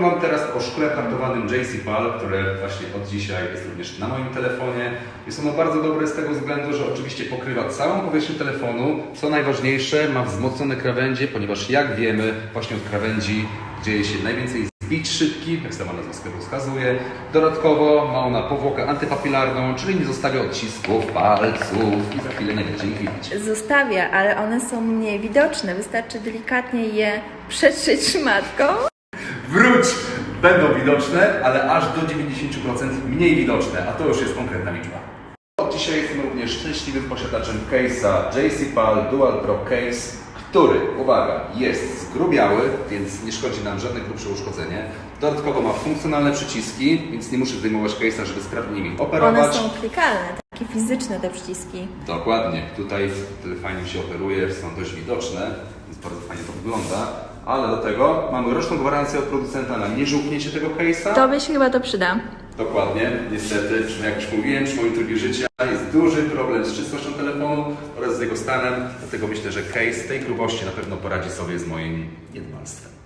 Mam teraz o szkle kartowanym JC PAL, które właśnie od dzisiaj jest również na moim telefonie. Jest ono bardzo dobre z tego względu, że oczywiście pokrywa całą powierzchnię telefonu. Co najważniejsze, ma wzmocnione krawędzie, ponieważ jak wiemy, właśnie od krawędzi dzieje się najwięcej zbić szybkich, jak sama nazwa sklepu wskazuje. Dodatkowo ma ona powłokę antypapilarną, czyli nie zostawia odcisków palców i za chwilę nie będzie ich widać. Zostawia, ale one są mniej widoczne. Wystarczy delikatnie je przetrzeć szmatką. Wróć! Będą widoczne, ale aż do 90% mniej widoczne, a to już jest konkretna liczba. Od dzisiaj jestem również szczęśliwym posiadaczem case'a JC PAL Dual Pro Case, który, uwaga, jest zgrubiały, więc nie szkodzi nam żadne grubsze uszkodzenie. Dodatkowo ma funkcjonalne przyciski, więc nie muszę zdejmować case'a, żeby sprawnie nimi operować. One są klikalne, takie fizyczne te przyciski. Dokładnie. Tutaj tyle fajnie się operuje, są dość widoczne, więc bardzo fajnie to wygląda. Ale do tego mamy roczną gwarancję od producenta na nieżółknięcie tego case'a. Tobie się chyba to przyda. Dokładnie. Niestety, jak już mówiłem, przy moim trybie życia jest duży problem z czystością telefonu oraz z jego stanem. Dlatego myślę, że case tej grubości na pewno poradzi sobie z moim jedwabstwem.